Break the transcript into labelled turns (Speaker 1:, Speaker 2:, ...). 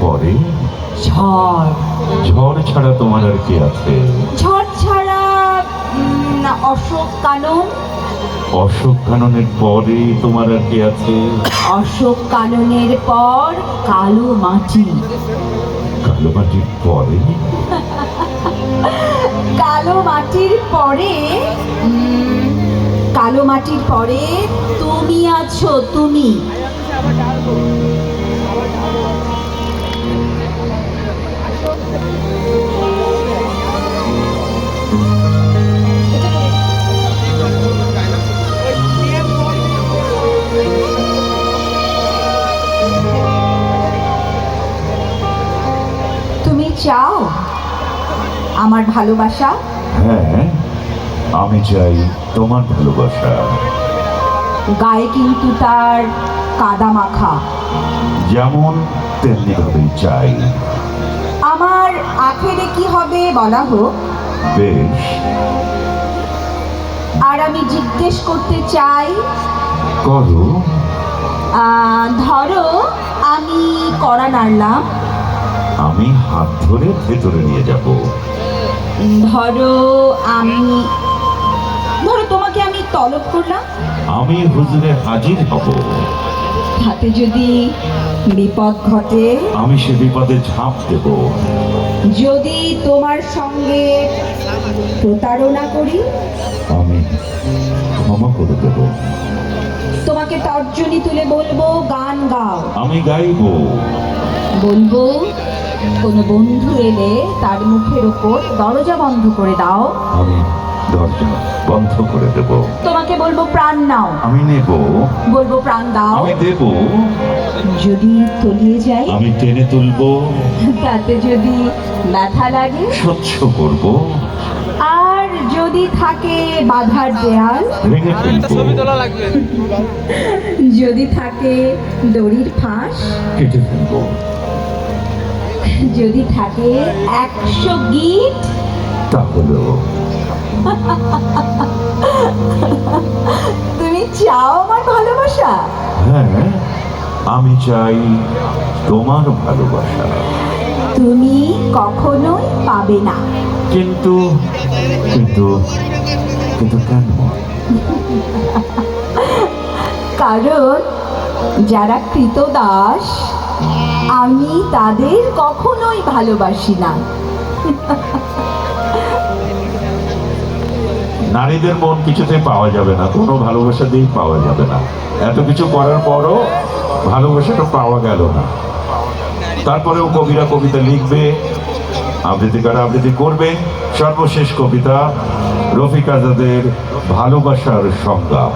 Speaker 1: পরে
Speaker 2: ঝড়।
Speaker 1: ঝড় ছাড়া তোমার আর কি আছে?
Speaker 2: ঝড় ছাড়া অশোক কানন।
Speaker 1: অশোক কাননের পরে তোমার আর কি আছে?
Speaker 2: অশোক কাননের পর কালো মাটি।
Speaker 1: কালো মাটির পরে?
Speaker 2: কালো মাটির পরে কালো মাটির পরে তুমি আছো তুমি তুমি। আমার ভালোবাসা?
Speaker 1: হ্যাঁ আমি চাই তোমার ভালোবাসা।
Speaker 2: গায়ে কিন্তু তার কাদা মাখা
Speaker 1: যেমন তেমনি ভাবেই চাই।
Speaker 2: আমার আখেরে কি হবে বলা হোক?
Speaker 1: বেশ।
Speaker 2: আর আমি জিজ্ঞেস করতে চাই
Speaker 1: করো।
Speaker 2: ধরো আমি কড়া নাড়লাম।
Speaker 1: আমি হাত ধরে ভেতরে নিয়ে যাব।
Speaker 2: ধরো আমি ধরো তোমাকে আমি তলব করলাম।
Speaker 1: আমি হুজুরে হাজির হব।
Speaker 2: তাতে যদি বিপদ ঘটে
Speaker 1: আমি সে বিপদে ঝাঁপ দেব।
Speaker 2: যদি তোমার সঙ্গে প্রতারণা করি
Speaker 1: আমি ক্ষমা করে দেব।
Speaker 2: তোমাকে তর্জনী তুলে বলব গান গাও।
Speaker 1: আমি গাইব।
Speaker 2: বলব কোনো বন্ধু এলে তার মুখের ওপর দরজা বন্ধ করে দাও।
Speaker 1: আমি দরজা বন্ধ করে দেব।
Speaker 2: তোমাকে বলব প্রাণ নাও।
Speaker 1: আমি নেব।
Speaker 2: বলব প্রাণ দাও।
Speaker 1: আমি দেব।
Speaker 2: যদি তলিয়ে যাই?
Speaker 1: আমি টেনে তুলব।
Speaker 2: তাতে যদি ব্যথা লাগে?
Speaker 1: স্বচ্ছ করব।
Speaker 2: আর যদি থাকে বাধার দেয়াল? যদি থাকে দড়ির ফাঁস?
Speaker 1: কেটে ফেলব।
Speaker 2: যদি থাকে একশো গিট।
Speaker 1: তাহলেও
Speaker 2: তুমি চাও আমার ভালোবাসা?
Speaker 1: হ্যাঁ আমি চাই তোমার ভালোবাসা।
Speaker 2: তুমি কখনোই পাবে না।
Speaker 1: কিন্তু কিন্তু কিন্তু কেন?
Speaker 2: কারণ যারা কৃতদাস আমি তাদের কখনোই ভালোবাসি না।
Speaker 1: নারীদের মন কিছুতে পাওয়া যাবে না, কোনো ভালোবাসা দিয়েই পাওয়া যাবে না। এত কিছু করার পরও ভালোবাসাটা পাওয়া গেল না। তারপরেও কবিরা কবিতা লিখবে, আবৃত্তি আবৃত্তিকার আবৃত্তি করবে, সর্বশেষ কবিতা রফিক আজাদের ভালোবাসার সংজ্ঞা।